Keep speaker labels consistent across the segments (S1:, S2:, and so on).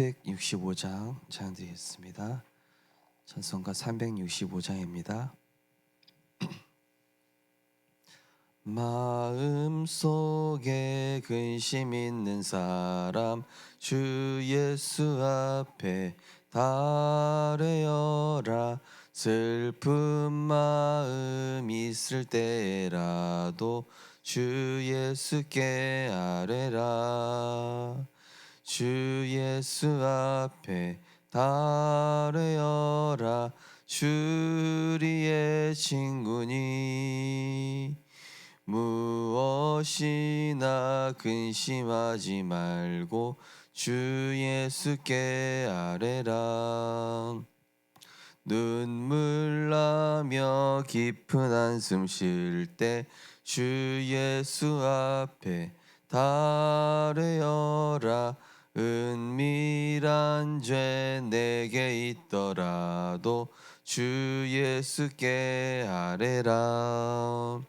S1: 365장 찬양 드리겠습니다. 찬송가 365장입니다. 마음 속에 근심 있는 사람 주 예수 앞에 달래어라 슬픈 마음 있을 때라도 주 예수께 아뢰라 주 예수 앞에 달래어라 주리의 친구니 무엇이나 근심하지 말고 주 예수께 아뢰라. 눈물 나며 깊은 한숨 쉴 때 주 예수 앞에 달래어라 은밀한 죄 내게 있더라도 주 예수께 아뢰라.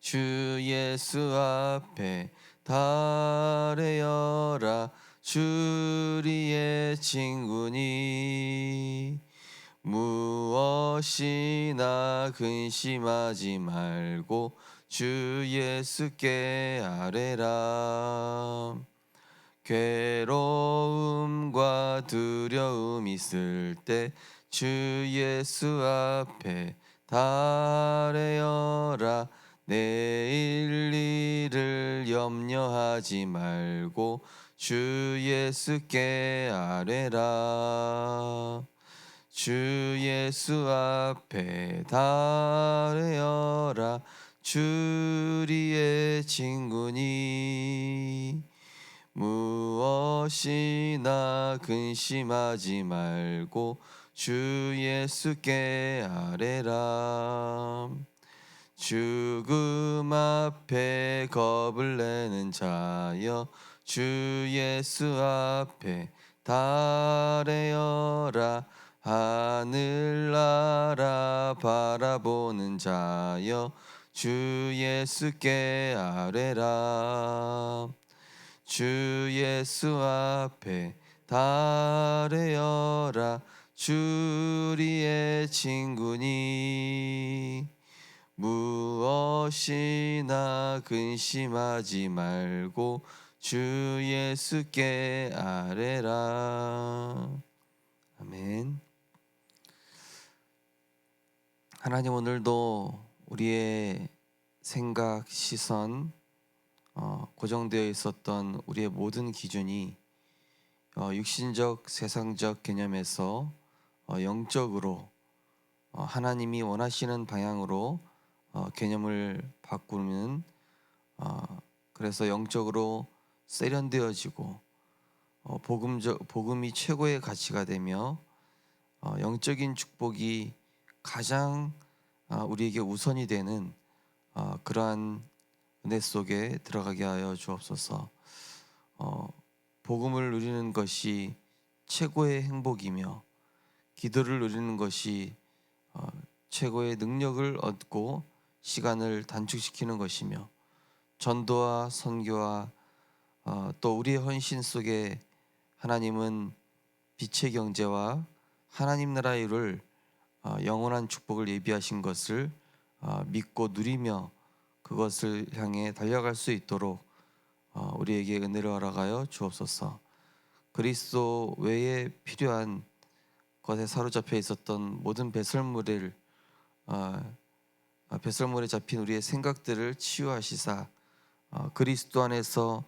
S1: 주 예수 앞에 달래어라. 주리의 친구니. 무엇이나 근심하지 말고 주 예수께 아뢰라 괴로움과 두려움 있을 때 주 예수 앞에 달래어라. 내일 일을 염려하지 말고 주 예수께 아뢰라. 주 예수 앞에 달래어라. 주리의 친구니 무엇이나 근심하지 말고 주 예수께 아뢰라. 죽음 앞에 겁을 내는 자여 주 예수 앞에 달래어라. 하늘나라 바라보는 자여 주 예수께 아뢰라 주 예수 앞에 달래어라. 주리의 친구니. 무엇이나 근심하지 말고 주 예수께 아뢰라. 아멘. 하나님 오늘도 우리의 생각 시선 어, 고정되어 있었던 우리의 모든 기준이 어, 육신적 세상적 개념에서 어, 영적으로 어, 하나님이 원하시는 방향으로 어, 개념을 바꾸는 어, 그래서 영적으로 세련되어지고 어, 복음적 복음이 최고의 가치가 되며 어, 영적인 축복이 가장 아, 우리에게 우선이 되는 어, 그러한 은혜 속에 들어가게 하여 주옵소서. 어, 복음을 누리는 것이 최고의 행복이며 기도를 누리는 것이 어, 최고의 능력을 얻고 시간을 단축시키는 것이며 전도와 선교와 어, 또 우리의 헌신 속에 하나님은 빛의 경제와 하나님 나라의 일을 어, 영원한 축복을 예비하신 것을 어, 믿고 누리며 그것을 향해 달려갈 수 있도록 어, 우리에게 은혜를 허락하여 주옵소서. 그리스도 외에 필요한 것에 사로잡혀 있었던 모든 배설물을 어, 어, 배설물에 잡힌 우리의 생각들을 치유하시사 어, 그리스도 안에서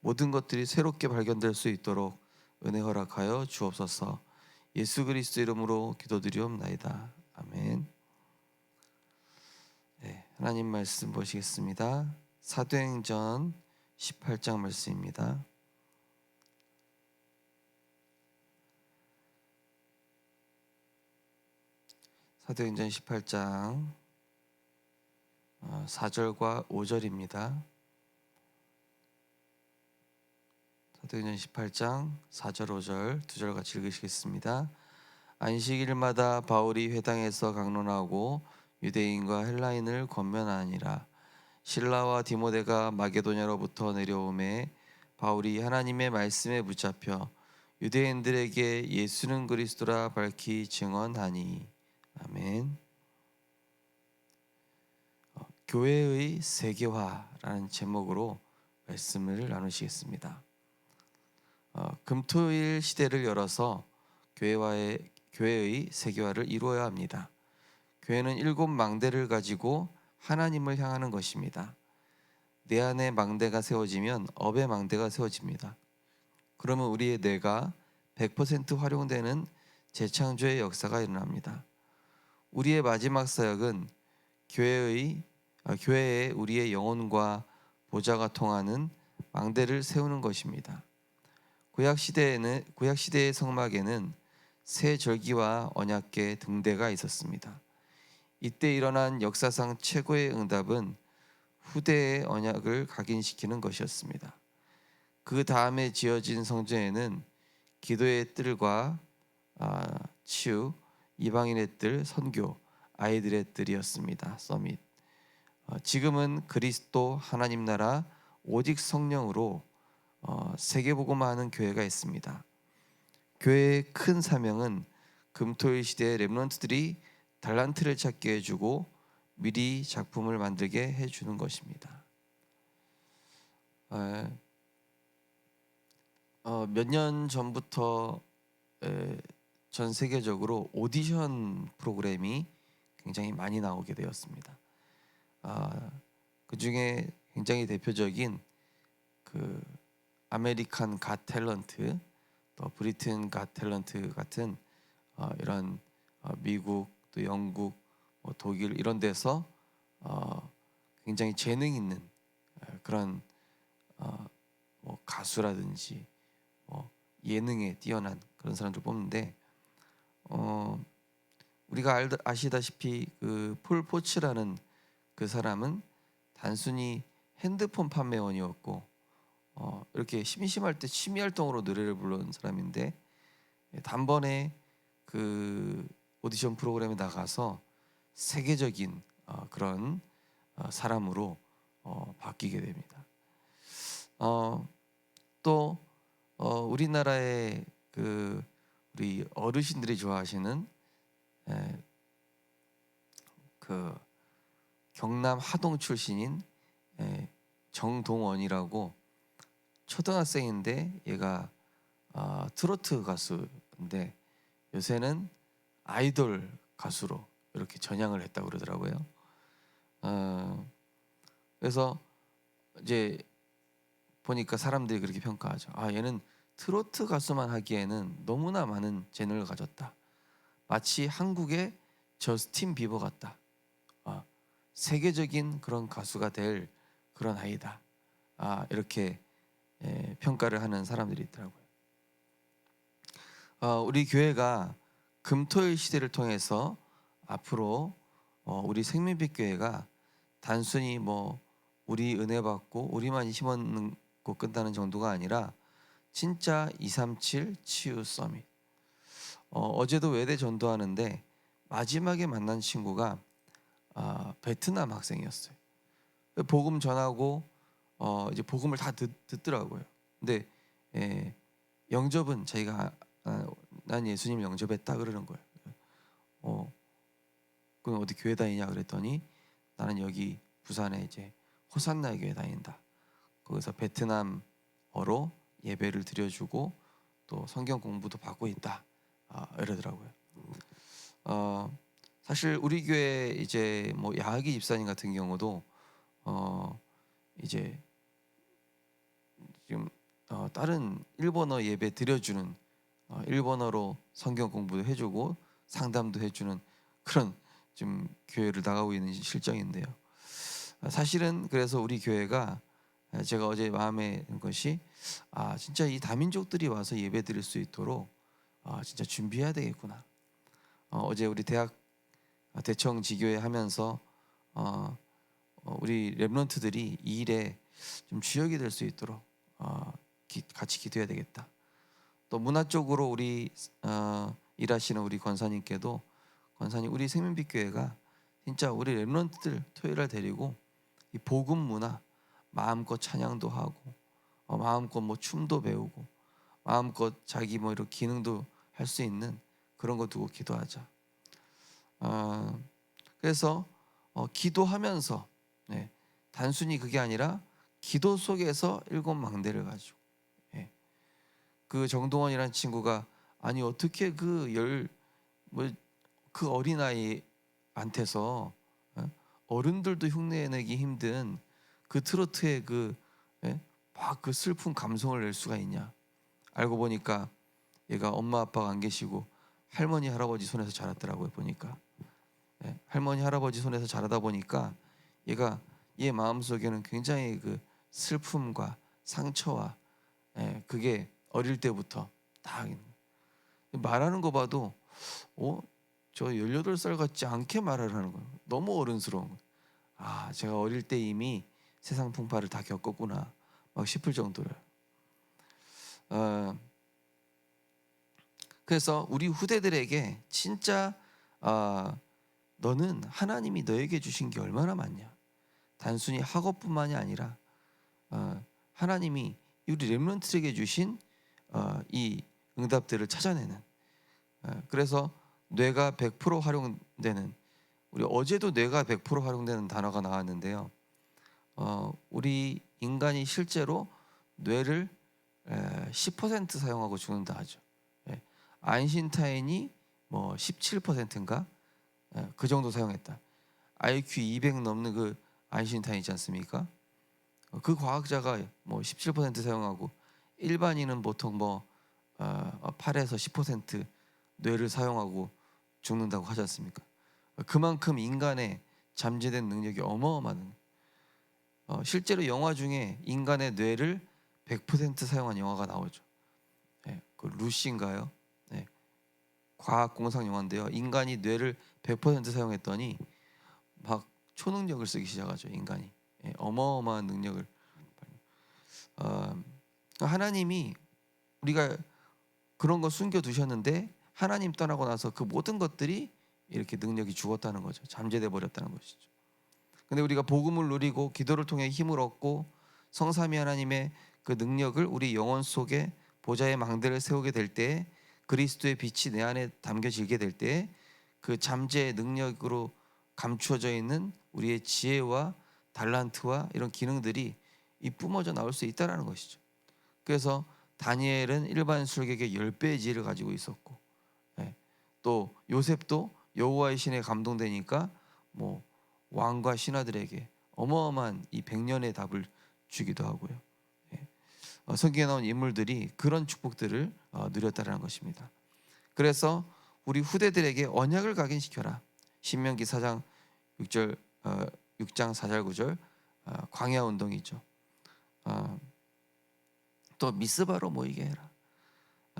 S1: 모든 것들이 새롭게 발견될 수 있도록 은혜 허락하여 주옵소서. 예수 그리스도 이름으로 기도드리옵나이다. 아멘. 네, 하나님 말씀 보시겠습니다. 사도행전 18장 말씀입니다. 사도행전 18장 4절과 5절입니다. 사도행전 18장 4절 5절 두 절 같이 읽으시겠습니다. 안식일마다 바울이 회당에서 강론하고 유대인과 헬라인을 권면하니라. 신라와 디모데가 마게도냐로부터 내려오매 바울이 하나님의 말씀에 붙잡혀 유대인들에게 예수는 그리스도라 밝히 증언하니 아멘. 어, 교회의 세계화라는 제목으로 말씀을 나누시겠습니다. 어, 금토일 시대를 열어서 교회와의 교회의 세계화를 이루어야 합니다. 교회는 일곱 망대를 가지고 하나님을 향하는 것입니다. 내 안에 망대가 세워지면 업의 망대가 세워집니다. 그러면 우리의 뇌가 100% 활용되는 재창조의 역사가 일어납니다. 우리의 마지막 사역은 교회의 아, 교회에 우리의 영혼과 보좌가 통하는 망대를 세우는 것입니다. 구약 시대에는 구약 시대의 성막에는 새 절기와 언약궤 등대가 있었습니다. 이때 일어난 역사상 최고의 응답은 후대의 언약을 각인시키는 것이었습니다. 그 다음에 지어진 성전에는 기도의 뜰과 아, 치유, 이방인의 뜰, 선교, 아이들의 뜰이었습니다. 서밋. 어, 지금은 그리스도 하나님 나라 오직 성령으로 어, 세계복음화 하는 교회가 있습니다. 교회의 큰 사명은 금토일 시대의 렘넌트들이 달란트를 찾게 해주고 미리 작품을 만들게 해주는 것입니다. 어, 몇년 전부터 에, 전 세계적으로 오디션 프로그램이 굉장히 많이 나오게 되었습니다. 아, 그 중에 굉장히 대표적인 그 아메리칸 갓 탤런트, 또 브리튼 갓 탤런트 같은 어, 이런 어, 미국 또 영국, 뭐 독일 이런 데서 어, 굉장히 재능 있는 어, 그런 어, 뭐 가수라든지 뭐 예능에 뛰어난 그런 사람들 뽑는데 어, 우리가 알, 아시다시피 그 폴 포츠라는 그 사람은 단순히 핸드폰 판매원이었고 어, 이렇게 심심할 때 취미 활동으로 노래를 부르는 사람인데 예, 단번에 그 오디션 프로그램에 나가서 세계적인 어, 그런 어, 사람으로 어, 바뀌게 됩니다. 어, 또 어, 우리나라의 그 우리 어르신들이 좋아하시는 에, 그 경남 하동 출신인 에, 정동원이라고 초등학생인데 얘가 어, 트로트 가수인데 요새는 아이돌 가수로 이렇게 전향을 했다고 그러더라고요. 어, 그래서 이제 보니까 사람들이 그렇게 평가하죠. 아 얘는 트로트 가수만 하기에는 너무나 많은 재능을 가졌다. 마치 한국의 저스틴 비버 같다. 아, 세계적인 그런 가수가 될 그런 아이다. 아 이렇게 예, 평가를 하는 사람들이 있더라고요. 어, 우리 교회가 금토일 시대를 통해서 앞으로 어, 우리 생명빛 교회가 단순히 뭐 우리 은혜 받고 우리만 힘없고 끝나는 정도가 아니라 진짜 237 치유 서밋. 어, 어제도 외대 전도하는데 마지막에 만난 친구가 아, 베트남 학생이었어요. 복음 전하고 어, 이제 복음을 다 듣, 더라고요 근데 예, 영접은 자기가 아, 난 예수님 영접했다 그러는 거예요. 어, 그럼 어디 교회 다니냐 그랬더니 나는 여기 부산에 이제 호산나 교회 다닌다. 거기서 베트남어로 예배를 드려주고 또 성경 공부도 받고 있다. 아, 이러더라고요. 어, 사실 우리 교회 이제 뭐 야하기 집사님 같은 경우도 어, 이제 지금 어, 다른 일본어 예배 드려주는 어, 일본어로 성경 공부도 해주고 상담도 해주는 그런 지금 교회를 나가고 있는 실정인데요. 아, 사실은 그래서 우리 교회가 제가 어제 마음에 든 것이 아 진짜 이 다민족들이 와서 예배 드릴 수 있도록 아 진짜 준비해야 되겠구나. 어, 제 우리 대학 대청 지교회 하면서 어, 어, 우리 랩런트들이 이 일에 좀 주역이 될 수 있도록 어, 기, 같이 기도해야 되겠다. 또 문화 쪽으로 우리 어, 일하시는 우리 권사님께도 권사님 우리 생명빛 교회가 진짜 우리 랩런트들 토요일에 데리고 이 복음 문화 마음껏 찬양도 하고 어, 마음껏 뭐 춤도 배우고 마음껏 자기 뭐 이런 기능도 할 수 있는 그런 거 두고 기도하자. 어, 그래서 어, 기도하면서 네, 단순히 그게 아니라 기도 속에서 일곱 망대를 가지고 예. 그 정동원이라는 친구가 아니 어떻게 그 열 뭐 그 어린 아이한테서 어? 어른들도 흉내내기 힘든 그 트로트의 그막 그 슬픈 감성을 낼 수가 있냐? 알고 보니까 얘가 엄마 아빠가 안 계시고 할머니 할아버지 손에서 자랐더라고요 보니까. 예, 할머니 할아버지 손에서 자라다 보니까 얘가 얘 마음 속에는 굉장히 그 슬픔과 상처와 예, 그게 어릴 때부터 다. 말하는 거 봐도 어? 저 18살 같지 않게 말을 하는 거예요. 너무 어른스러운 거예요. 아, 제가 어릴 때 이미 세상 풍파를 다 겪었구나. 막 싶을 정도로. 어, 그래서 우리 후대들에게 진짜 아, 너는 하나님이 너에게 주신 게 얼마나 많냐. 단순히 학업뿐만이 아니라 어, 하나님이 우리 렘런트에게 주신 어, 이 응답들을 찾아내는. 어, 그래서 뇌가 100% 활용되는 우리 어제도 뇌가 100% 활용되는 단어가 나왔는데요. 어, 우리 인간이 실제로 뇌를 에, 10% 사용하고 죽는다 하죠. 예. 아인슈타인이 뭐 17%인가 예, 그 정도 사용했다. IQ 200 넘는 그 아인슈타인 있지 않습니까? 어, 그 과학자가 뭐 17% 사용하고 일반인은 보통 뭐 어, 8에서 10% 뇌를 사용하고 죽는다고 하지 않습니까? 그만큼 인간의 잠재된 능력이 어마어마한 어, 실제로 영화 중에 인간의 뇌를 100% 사용한 영화가 나오죠. 네, 그 루시인가요? 네, 과학 공상 영화인데요. 인간이 뇌를 100% 사용했더니 막 초능력을 쓰기 시작하죠. 인간이 예, 어마어마한 능력을 어, 하나님이 우리가 그런 거 숨겨 두셨는데 하나님 떠나고 나서 그 모든 것들이 이렇게 능력이 죽었다는 거죠. 잠재돼 버렸다는 것이죠. 근데 우리가 복음을 누리고 기도를 통해 힘을 얻고 성삼위 하나님의 그 능력을 우리 영혼 속에 보좌의 망대를 세우게 될 때 그리스도의 빛이 내 안에 담겨지게 될 때 그 잠재의 능력으로 감추어져 있는 우리의 지혜와 달란트와 이런 기능들이 이 뿜어져 나올 수 있다라는 것이죠. 그래서 다니엘은 일반 술객의 10배의 지혜를 가지고 있었고 예. 또 요셉도 여호와의 신에 감동되니까 뭐 왕과 신하들에게 어마어마한 이 백년의 답을 주기도 하고요. 예. 어, 성경에 나온 인물들이 그런 축복들을 어, 누렸다는 것입니다. 그래서 우리 후대들에게 언약을 각인시켜라. 신명기 4장 6절 어, 6장 4절 9절 어, 광야 운동이죠. 어, 또 미스바로 모이게 해라.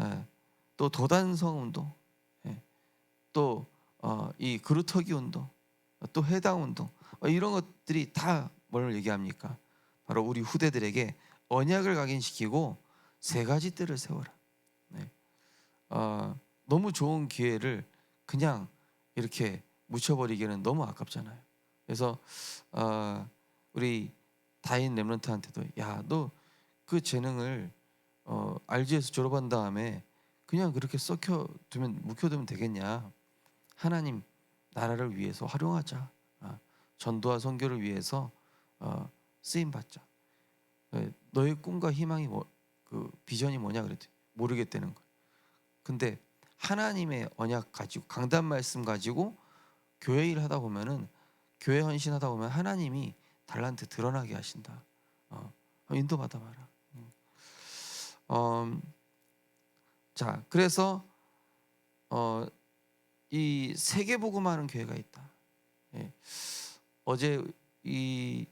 S1: 예. 또 도단성 운동, 예. 또이 어, 그루터기 운동, 또 해당 운동 어, 이런 것들이 다 뭘 얘기합니까? 바로 우리 후대들에게 언약을 각인시키고 세 가지 뜰을 세워라. 네. 어, 너무 좋은 기회를 그냥 이렇게 묻혀버리기는 너무 아깝잖아요. 그래서 어, 우리 다인 렘런트한테도 야너 그 재능을 어, RG에서 졸업한 다음에 그냥 그렇게 썩혀 두면 묵혀두면 되겠냐? 하나님 나라를 위해서 활용하자. 어, 전도와 선교를 위해서 어, 쓰임 받자. 어, 너의 꿈과 희망이 뭐, 그 비전이 뭐냐 그랬더니 모르겠다는 거예요. 근데 하나님의 언약 가지고 강단 말씀 가지고 교회 일 하다 보면은 교회 헌신하다 보면 하나님이 달란트 드러나게 하신다. 어, 인도 받아 봐라. 음. 어, 자, 그래서 어, 이 세계 복음하는 교회가 있다. 예. 어제 이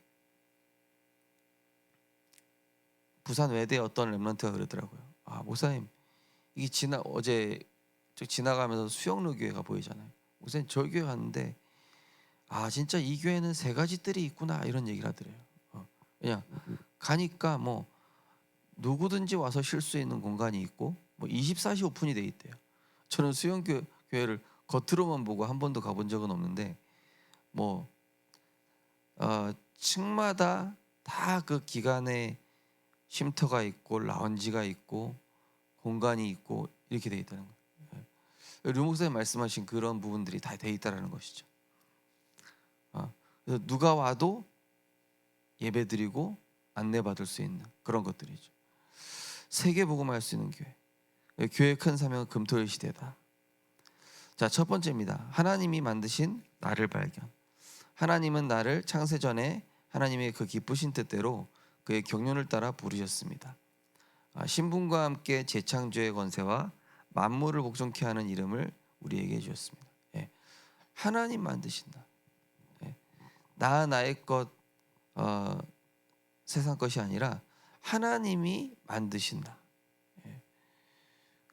S1: 부산 외대 어떤 렘런트가 그러더라고요. 아 목사님 이게 지나 어제 저 지나가면서 수영로 교회가 보이잖아요. 목사님 저 교회 갔는데 아 진짜 이 교회는 세 가지 뜰이 있구나 이런 얘기를 하더래요. 어. 그냥 가니까 뭐 누구든지 와서 쉴 수 있는 공간이 있고 뭐 24시 오픈이 돼 있대요. 저는 수영 교, 교회를 겉으로만 보고 한 번도 가본 적은 없는데 뭐 어, 층마다 다 그 기간에 쉼터가 있고 라운지가 있고 공간이 있고 이렇게 돼 있다는 거예요. 예. 류 목사님 말씀하신 그런 부분들이 다 돼 있다라는 것이죠. 어, 그래서 누가 와도 예배드리고 안내받을 수 있는 그런 것들이죠. 세계 복음할 수 있는 교회. 예, 교회 큰 사명은 금토일 시대다. 자, 첫 번째입니다. 하나님이 만드신 나를 발견. 하나님은 나를 창세 전에 하나님의 그 기쁘신 뜻대로 그의 경륜을 따라 부르셨습니다. 아, 신분과 함께 재창조의 권세와 만물을 복종케 하는 이름을 우리에게 주셨습니다. 예. 하나님 만드신다. 예. 나 나의 것 어, 세상 것이 아니라 하나님이 만드신다. 예.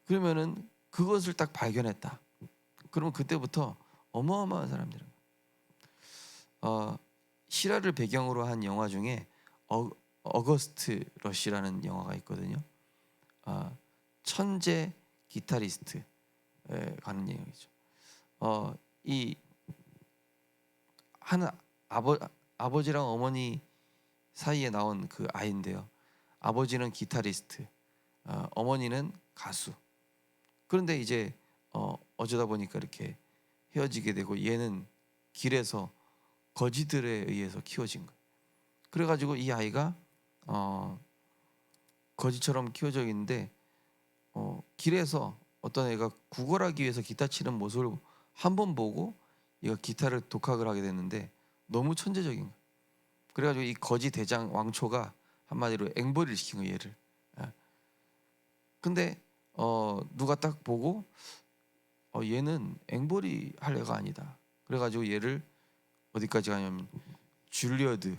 S1: 그러면은 그것을 딱 발견했다. 그러면 그때부터 어마어마한 사람들은 어, 실화를 배경으로 한 영화 중에 어, 어거스트 러시라는 영화가 있거든요. 아, 천재 기타리스트에 가는 내용이죠. 어, 이 하나 아버 아버지랑 어머니 사이에 나온 그 아이인데요. 아버지는 기타리스트, 어, 어머니는 가수. 그런데 이제 어, 어쩌다 보니까 이렇게 헤어지게 되고 얘는 길에서 거지들에 의해서 키워진 거예요. 그래가지고 이 아이가 어, 거지처럼 키워져 있는데 어, 길에서 어떤 애가 구걸하기 위해서 기타 치는 모습을 한 번 보고 얘가 기타를 독학을 하게 됐는데 너무 천재적인 거예요. 그래가지고 이 거지 대장 왕초가 한마디로 앵벌이를 시킨 거예요 얘를. 예. 근데 어, 누가 딱 보고 어, 얘는 앵벌이 할 애가 아니다. 그래가지고 얘를 어디까지 가냐면 줄리어드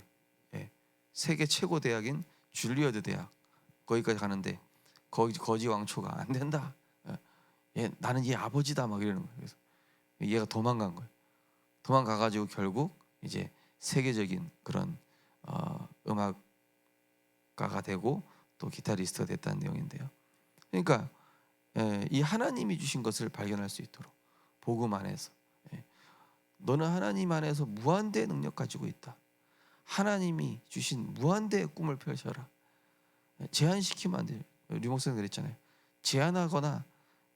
S1: 예, 세계 최고 대학인 줄리어드 대학 거기까지 가는데 거기 거지 왕초가 안 된다. 예, 얘 나는 얘 아버지다 막 이러는 거예요. 그래서 얘가 도망간 거예요. 도망가가지고 결국 이제 세계적인 그런 어, 음악 가가 되고 또 기타리스트가 됐다는 내용인데요. 그러니까 예, 이 하나님이 주신 것을 발견할 수 있도록 복음 안에서 예, 너는 하나님 안에서 무한대의 능력 가지고 있다. 하나님이 주신 무한대의 꿈을 펼쳐라. 예, 제한시키면 안 돼요. 류목사님 그랬잖아요. 제한하거나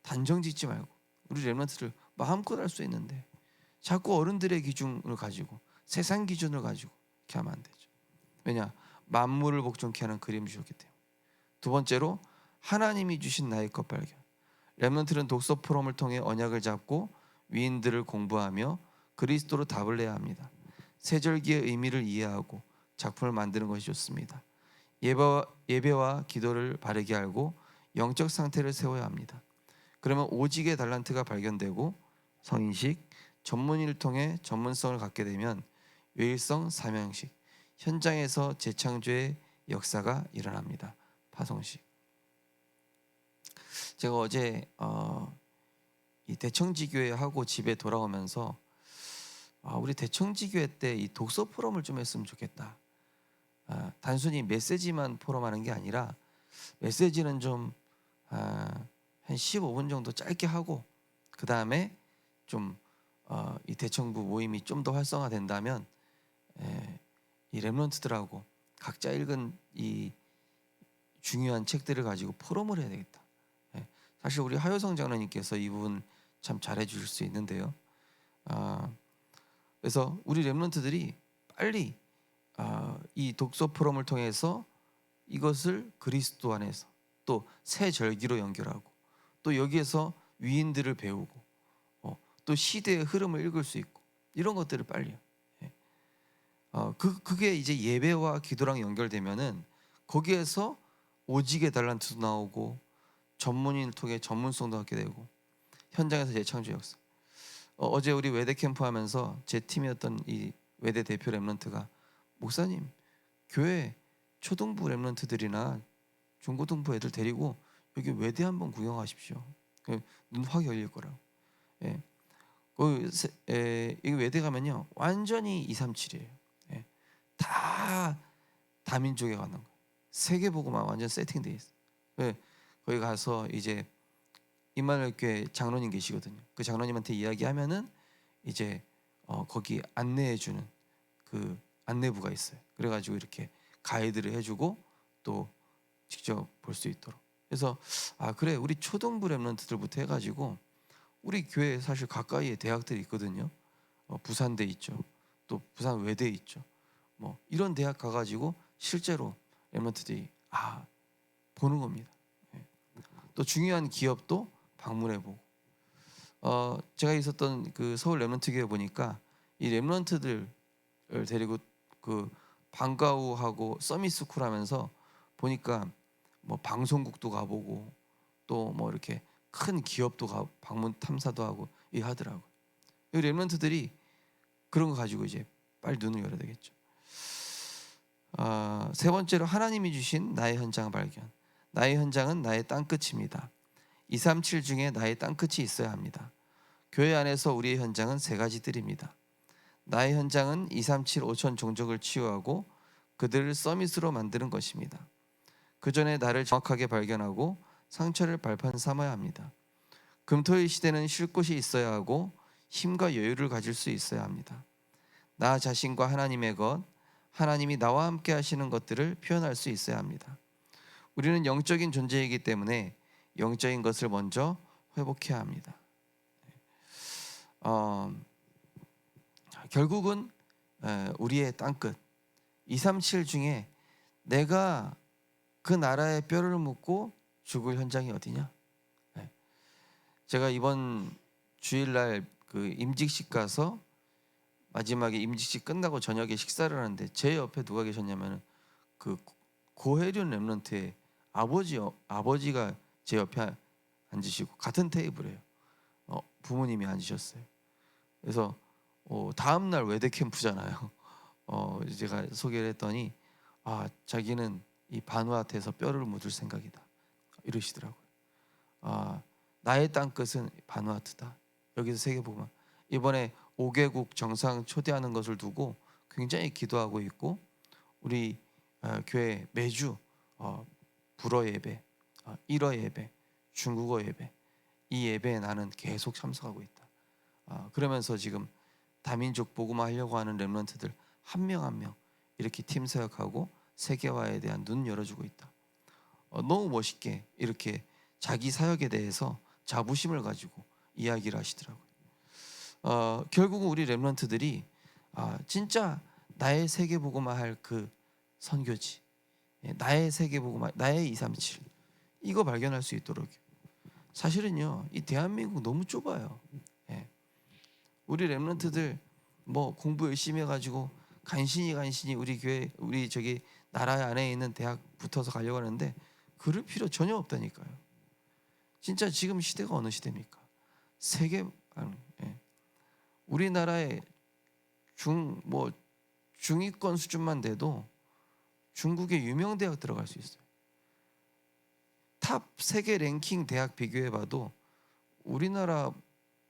S1: 단정 짓지 말고 우리 렘런트를 마음껏 할 수 있는데 자꾸 어른들의 기준을 가지고 세상 기준을 가지고 이렇게 하면 안 되죠. 왜냐 만물을 복종케 하는 그림 주셨기 때문에. 두 번째로 하나님이 주신 나의 것 발견. 렘넌트는 독서 포럼을 통해 언약을 잡고 위인들을 공부하며 그리스도로 답을 내야 합니다. 세절기의 의미를 이해하고 작품을 만드는 것이 좋습니다. 예배와, 예배와 기도를 바르게 알고 영적 상태를 세워야 합니다. 그러면 오직의 달란트가 발견되고 성인식, 전문의를 통해 전문성을 갖게 되면 외일성 사명식, 현장에서 재창조의 역사가 일어납니다. 파송식. 제가 어제 어, 이 대청지교회 하고 집에 돌아오면서 아, 우리 대청지교회 때 이 독서 포럼을 좀 했으면 좋겠다. 아, 단순히 메시지만 포럼하는 게 아니라 메시지는 좀 아, 한 15분 정도 짧게 하고 그 다음에 좀 어, 이 대청부 모임이 좀 더 활성화된다면 에, 이 렘런트들하고 각자 읽은 이 중요한 책들을 가지고 포럼을 해야 되겠다. 예, 사실 우리 하효성 장로님께서 이 부분 참 잘해 주실 수 있는데요. 아, 그래서 우리 렘런트들이 빨리 아, 이 독서 포럼을 통해서 이것을 그리스도 안에서 또 새 절기로 연결하고 또 여기에서 위인들을 배우고 어, 또 시대의 흐름을 읽을 수 있고 이런 것들을 빨리요. 예. 어, 그 그게 이제 예배와 기도랑 연결되면은 거기에서 오직의 달란트도 나오고 전문인을 통해 전문성도 갖게 되고 현장에서 재창조 역사. 어, 어제 우리 외대 캠프 하면서 제 팀이었던 이 외대 대표 랩런트가 목사님 교회 초등부 랩런트들이나 중고등부 애들 데리고 여기 외대 한번 구경하십시오. 그눈확 열릴 거라고. 예. 그 세- 에, 이 외대 가면요 완전히 237이에요. 예. 다 다민족에 가는 거예요. 세계 보고만 완전 세팅돼 있어. 예. 거기 가서 이제 임마누엘 교회 장로님 계시거든요. 그 장로님한테 이야기하면은 이제 어, 거기 안내해 주는 그 안내부가 있어요. 그래 가지고 이렇게 가이드를 해 주고 또 직접 볼 수 있도록 그래서 아 그래 우리 초등부 랩런트들부터 해 가지고 우리 교회 사실 가까이에 대학들이 있거든요. 어, 부산대 있죠. 또 부산 외대 있죠. 뭐 이런 대학 가가지고 실제로 랩런트들이 아 보는 겁니다. 예. 또 중요한 기업도 방문해보고 어 제가 있었던 그 서울 랩런트 교회 보니까 이 랩런트들을 데리고 그 방과후하고 서밋스쿨 하면서 보니까 뭐 방송국도 가보고 또 뭐 이렇게 큰 기업도 가 방문 탐사도 하고 이 하더라고. 이 랩런트들이 그런 거 가지고 이제 빨리 눈을 열어야 되겠죠. 아, 세 번째로 하나님이 주신 나의 현장 발견. 나의 현장은 나의 땅 끝입니다. 237 중에 나의 땅 끝이 있어야 합니다. 교회 안에서 우리의 현장은 세 가지 뜰입니다. 나의 현장은 237 5천 종족을 치유하고 그들을 서밋으로 만드는 것입니다. 그 전에 나를 정확하게 발견하고 상처를 발판 삼아야 합니다. 금토의 시대는 쉴 곳이 있어야 하고 힘과 여유를 가질 수 있어야 합니다. 나 자신과 하나님의 것, 하나님이 나와 함께 하시는 것들을 표현할 수 있어야 합니다. 우리는 영적인 존재이기 때문에 영적인 것을 먼저 회복해야 합니다. 어, 결국은 에, 우리의 땅끝 237 중에 내가 그 나라의 뼈를 묻고 죽을 현장이 어디냐? 네. 제가 이번 주일날 그 임직식 가서 마지막에 임직식 끝나고 저녁에 식사를 하는데 제 옆에 누가 계셨냐면은 그 고혜륜 랩런트의 아버지 아버지가 제 옆에 앉으시고 같은 테이블에요. 어, 부모님이 앉으셨어요. 그래서 어, 다음 날 외대 캠프잖아요. 어, 제가 소개를 했더니 아 자기는 이 바누아트에서 뼈를 묻을 생각이다. 이러시더라고요. 아 나의 땅 끝은 바누아트다. 여기서 세계 보면 이번에 5개국 정상 초대하는 것을 두고 굉장히 기도하고 있고 우리 어, 교회 매주 어, 불어 예배, 어, 일어 예배, 중국어 예배 이 예배에 나는 계속 참석하고 있다. 아, 그러면서 지금 다민족 복음화 하려고 하는 렘런트들 한 명 한 명 이렇게 팀 사역하고 세계화에 대한 눈 열어주고 있다. 어, 너무 멋있게 이렇게 자기 사역에 대해서 자부심을 가지고 이야기를 하시더라고요. 어, 결국은 우리 렘런트들이 아, 진짜 나의 세계 복음화 할그 선교지, 예, 나의 세계 복음화, 나의 237 이거 발견할 수 있도록 사실은요 이 대한민국 너무 좁아요. 예. 우리 렘런트들 뭐 공부 열심히 해가지고 간신히 간신히 우리 교회 우리 저기 나라 안에 있는 대학 붙어서 가려고 하는데 그럴 필요 전혀 없다니까요. 진짜 지금 시대가 어느 시대입니까? 세계 예. 우리나라의 중 뭐 중위권 수준만 돼도 중국의 유명 대학 들어갈 수 있어요. 탑 세계 랭킹 대학 비교해 봐도 우리나라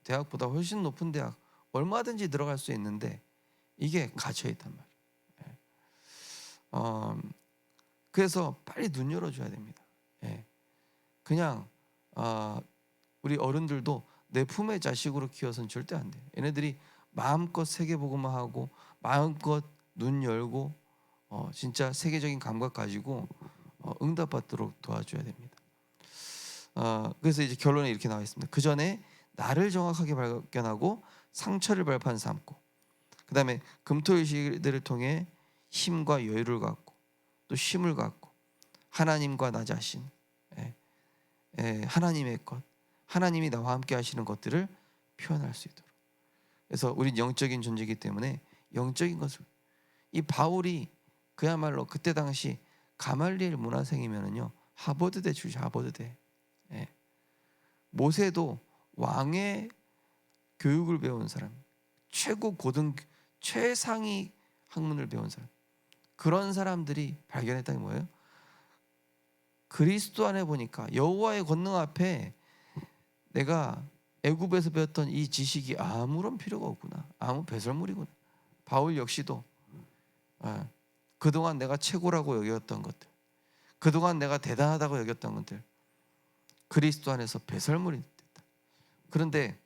S1: 대학보다 훨씬 높은 대학 얼마든지 들어갈 수 있는데 이게 갇혀 있단 말이에요. 예. 어, 그래서 빨리 눈 열어줘야 됩니다. 예. 그냥 어, 우리 어른들도 내 품의 자식으로 키워서는 절대 안 돼. 얘네들이 마음껏 세계 복음화 하고 마음껏 눈 열고 어, 진짜 세계적인 감각 가지고 어, 응답받도록 도와줘야 됩니다. 어, 그래서 이제 결론에 이렇게 나와 있습니다. 그 전에 나를 정확하게 발견하고 상처를 발판 삼고 그 다음에 금토일시들을 통해 힘과 여유를 갖고 또 힘을 갖고 하나님과 나 자신 예, 예, 하나님의 것 하나님이 나와 함께 하시는 것들을 표현할 수 있도록 그래서 우리 영적인 존재이기 때문에 영적인 것을 이 바울이 그야말로 그때 당시 가말리엘 문화생이면은요 하버드대 출신 하버드대 예. 모세도 왕의 교육을 배운 사람 최고 고등 최상위 학문을 배운 사람 그런 사람들이 발견했다는 뭐예요? 그리스도 안에 보니까 여호와의 권능 앞에 내가 애굽에서 배웠던 이 지식이 아무런 필요가 없구나. 아무 배설물이구나. 바울 역시도 아, 그동안 내가 최고라고 여겼던 것들, 그동안 내가 대단하다고 여겼던 것들, 그리스도 안에서 배설물이 됐다. 그런데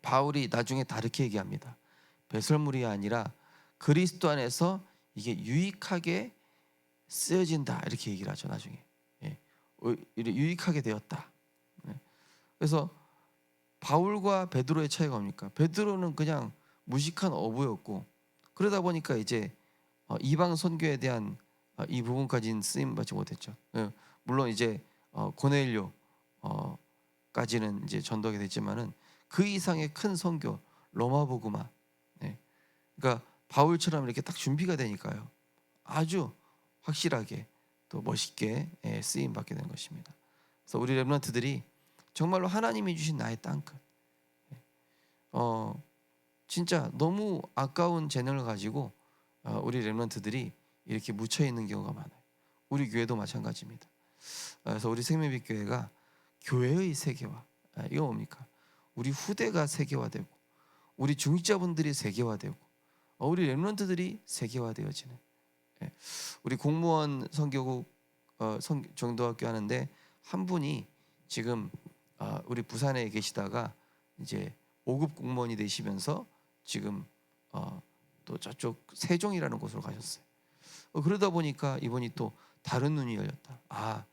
S1: 바울이 나중에 다르게 얘기합니다. 배설물이 아니라 그리스도 안에서 이게 유익하게 쓰여진다 이렇게 얘기를 하죠 나중에 예. 어, 유익하게 되었다. 네. 그래서 바울과 베드로의 차이가 뭡니까? 베드로는 그냥 무식한 어부였고 그러다 보니까 이제 어, 이방 선교에 대한 어, 이 부분까지는 쓰임 받지 못했죠. 예, 물론 이제 어, 고넬료 어, 까지는 이제 전도하게 됐지만은 그 이상의 큰 선교 로마 복음화. 네. 그러니까 바울처럼 이렇게 딱 준비가 되니까요. 아주 확실하게 또 멋있게 예, 쓰임 받게 된 것입니다. 그래서 우리 렘넌트들이 정말로 하나님이 주신 나의 땅끝. 예. 어 진짜 너무 아까운 재능을 가지고 어, 우리 렘넌트들이 이렇게 묻혀 있는 경우가 많아요. 우리 교회도 마찬가지입니다. 어, 그래서 우리 생명빛 교회가 교회의 세계화 아, 이거 뭡니까? 우리 후대가 세계화되고 우리 중직자분들이 세계화되고 어, 우리 렘넌트들이 세계화되어지는 예. 우리 공무원 선교국 어, 선, 정도학교 하는데 한 분이 지금 아, 우리 부산에 계시다가 이제 5급 공무원이 되시면서 지금 어, 또 저쪽 세종이라는 곳으로 가셨어요. 어, 그러다 보니까 이분이 또 다른 눈이 열렸다. 아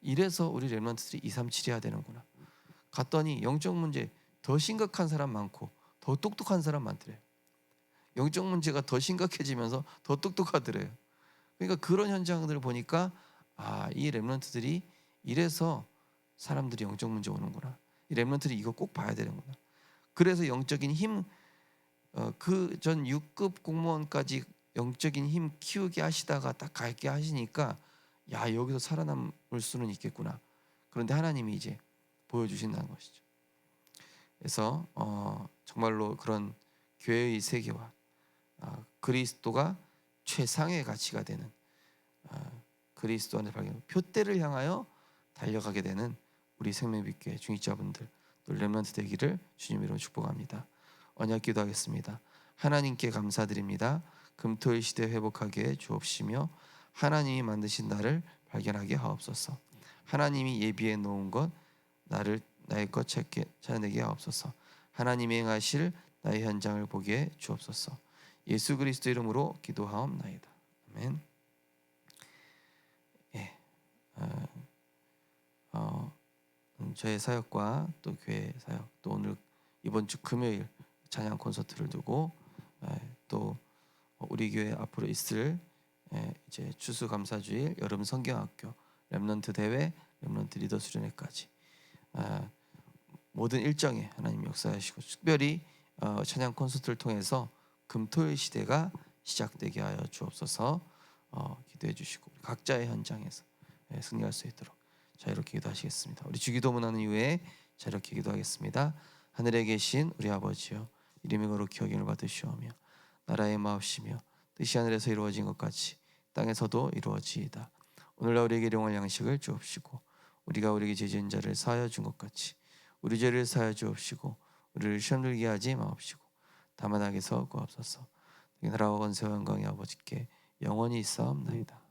S1: 이래서 우리 렘런트들이 2, 3, 7 해야 되는구나. 갔더니 영적 문제 더 심각한 사람 많고 더 똑똑한 사람 많더래요. 영적 문제가 더 심각해지면서 더 똑똑하더래요. 그러니까 그런 현장들을 보니까 아 이 렘런트들이 이래서 사람들이 영적 문제 오는구나. 이 렘런트들이 이거 꼭 봐야 되는구나. 그래서 영적인 힘 어, 그전 6급 공무원까지 영적인 힘 키우게 하시다가 딱 갈게 하시니까 야 여기서 살아남을 수는 있겠구나. 그런데 하나님이 이제 보여주신다는 것이죠. 그래서 어, 정말로 그런 교회의 세계와 아, 그리스도가 최상의 가치가 되는 아, 그리스도 안에 발견 표대를 향하여 달려가게 되는 우리 생명빛교회 중직자분들 또 렘넌트 되기를 주님으로 축복합니다. 언약 기도하겠습니다. 하나님께 감사드립니다. 금토일 시대 회복하게 주옵시며 하나님이 만드신 나를 발견하게 하옵소서. 하나님이 예비해 놓은 것 나를 나의 것 찾게 찾아내게 하옵소서. 하나님이 행하실 나의 현장을 보게 주옵소서. 예수 그리스도 이름으로 기도하옵나이다. 아멘. 예. 어, 어, 음, 저의 사역과 또 교회 사역 또 오늘 이번 주 금요일 찬양 콘서트를 두고 예, 또 우리 교회 앞으로 있을 예, 이제 추수 감사주일 여름 성경학교 렘넌트 대회 렘넌트 리더 수련회까지 아, 모든 일정에 하나님 역사하시고 특별히 어, 찬양 콘서트를 통해서 금토일 시대가 시작되게 하여 주옵소서. 어, 기도해 주시고 각자의 현장에서 예, 승리할 수 있도록 자 이렇게 기도하시겠습니다. 우리 주기도문 하는 이후에 자 이렇게 기도하겠습니다. 하늘에 계신 우리 아버지여 이름이 거룩히 여김을 받으시오며 나라의 마옵시며 뜻이 하늘에서 이루어진 것 같이 땅에서도 이루어지이다. 오늘날 우리에게 일용할 양식을 주옵시고 우리가 우리에게 죄지은 자를 사하여 준 것 같이 우리 죄를 사하여 주옵시고 우리를 시험 들게 하지 마옵시고 다만 악에서 구하옵소서. 나라와 권세와 영광이 아버지께 영원히 있사옵나이다.